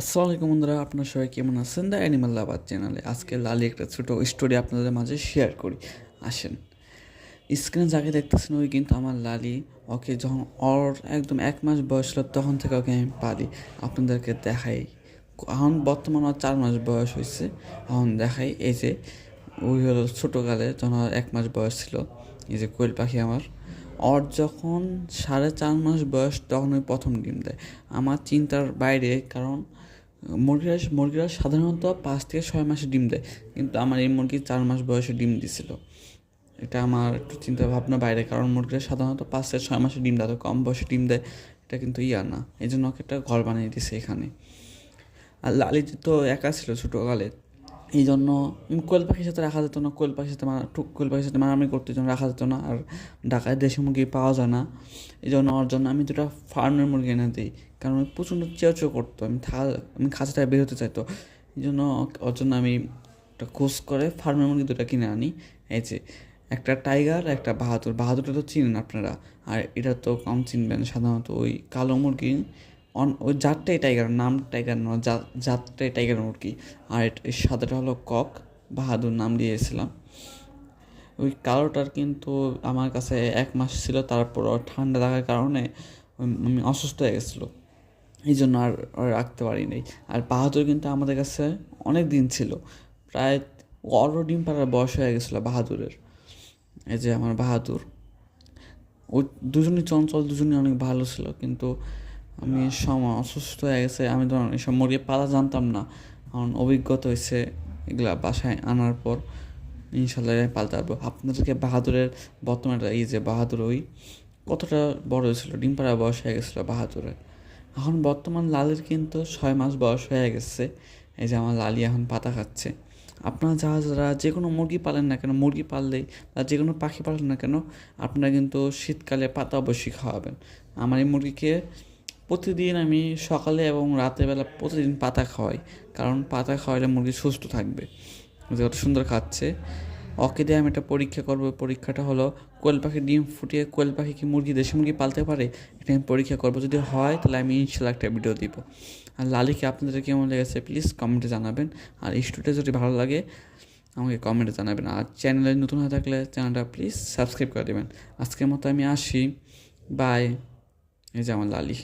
আসসালামু আলাইকুম বন্ধুরা, আপনার সবাই কেমন আছেন? দ্য অ্যানিমাল লাভার চ্যানেলে আজকে লালি একটা ছোট স্টোরি আপনাদের মাঝে শেয়ার করি। আসেন। স্ক্রিনে যাকে দেখতেছেন ওই কিন্তু আমার লালি। ওকে যখন ওর একদম এক মাস বয়স ছিল তখন থেকে ওকে আমি পালি। আপনাদেরকে দেখাই। এখন বর্তমানে ওর চার মাস বয়স হয়েছে। এখন দেখাই, এই যে ওই হলো ছোটোকালে যখন ওর এক মাস বয়স ছিল, এই যে কোয়েল পাখি আমার। ওর যখন সাড়ে চার মাস বয়স, তখন ওই প্রথম ডিম দেয়। আমার চিন্তার বাইরে, কারণ মুরগিরা মুরগিরা সাধারণত পাঁচ থেকে ছয় মাসে ডিম দেয়। কিন্তু আমার এই মুরগি চার মাস বয়সে ডিম দিছিল। এটা আমার একটু চিন্তা ভাবনা বাইরে, কারণ মুরগিরা সাধারণত পাঁচ থেকে ছয় মাসে ডিম দেয় কম বয়সে ডিম দেয়। এটা কিন্তু ইয়া না। এই জন্য ওকে একটা ঘর বানিয়ে দিছে এখানে। আর লালি তো একা ছিল ছোটোকালে। এই জন্য কোয়েল পাখির সাথে রাখা যেত না, কোয়েল পাখির সাথে কোয়েল পাখির সাথে মারামারি করতে জন্য রাখা যেত না। আর ঢাকায় দেশি মুরগি পাওয়া যায় না। এই জন্য ওর জন্য আমি দুটা ফার্মের মুরগি এনে দিই। কারণ ওই প্রচণ্ড চেঁচো করতো। আমি থা আমি খাঁচা থেকে বের হতে চাইতো। এই জন্য ওর জন্য আমি একটা খোঁজ করে ফার্মের মুরগি দুটা কিনে আনি। এই যে, একটা টাইগার, একটা বাহাদুর। বাহাদুরটা তো চিনেন আপনারা। আর এটা তো কম চিনবেন। সাধারণত ওই কালো মুরগি অন ওই জাতটাই টাইগার নাম টাইগার নয় জাত- জাতটাই টাইগার মুরগি। আর সাদাটা হলো কক, বাহাদুর নাম দিয়েছিলাম। ওই কালোটার কিন্তু আমার কাছে এক মাস ছিল তারপর ঠান্ডা লাগার কারণে আমি অসুস্থ হয়ে গেছিল। এই জন্য আর রাখতে পারিনি। আর বাহাদুর কিন্তু আমাদের কাছে অনেক দিন ছিল। প্রায় অরো ডিম পাড়ার বয়স হয়ে গেছিল বাহাদুরের। এই যে আমার বাহাদুর। ও, দুজনই চঞ্চল, দুজনই অনেক ভালো ছিল। কিন্তু আমি সময় অসুস্থ হয়ে গেছে আমি তো এসব মুরগি পালা জানতাম না। কারণ অভিজ্ঞতা হয়েছে এগুলা বাসায় আনার পর ইনশাল্লাহ আমি পালতে পারব। আপনাদেরকে বাহাদুরের বর্তমানে এই যে বাহাদুর ওই কতটা বড় হয়েছিল? ডিম পাড়া বয়স হয়ে গেছিল বাহাদুরের। এখন বর্তমান লালের কিন্তু ছয় মাস বয়স হয়ে গেছে। এই যে আমার লালি এখন পাতা খাচ্ছে। আপনারা যারা যারা যে কোনো মুরগি পালেন না কেন মুরগি পাললেই বা যে কোনো পাখি পালেন না কেন আপনারা কিন্তু শীতকালে পাতা অবশ্যই খাওয়াবেন। আমার এই মুরগিকে প্রতিদিন আমি সকালে এবং রাতের বেলা প্রতিদিন পাতা খাওয়াই। কারণ পাতা খাওয়াইলে মুরগি সুস্থ থাকবে। যে কত সুন্দর খাচ্ছে। ওকে দিয়ে আমি একটা পরীক্ষা করব। পরীক্ষাটা হলো, কোয়েল পাখি ডিম ফুটিয়ে কোয়েল পাখি কি মুরগি, দেশি মুরগি পালতে পারে? এটা আমি পরীক্ষা করব। যদি হয়, তাহলে আমি ইনশাল্লাহ একটা ভিডিও দিব। আর লালিকে আপনাদের কেমন লেগেছে প্লিজ কমেন্টে জানাবেন। আর স্টুডিও যদি ভালো লাগে, আমাকে কমেন্টে জানাবেন। আর চ্যানেলে নতুন হয়ে থাকলে চ্যানেলটা প্লিজ সাবস্ক্রাইব করে দেবেন। আজকের মতো আমি আসি। বাই এই যে আমার লালি।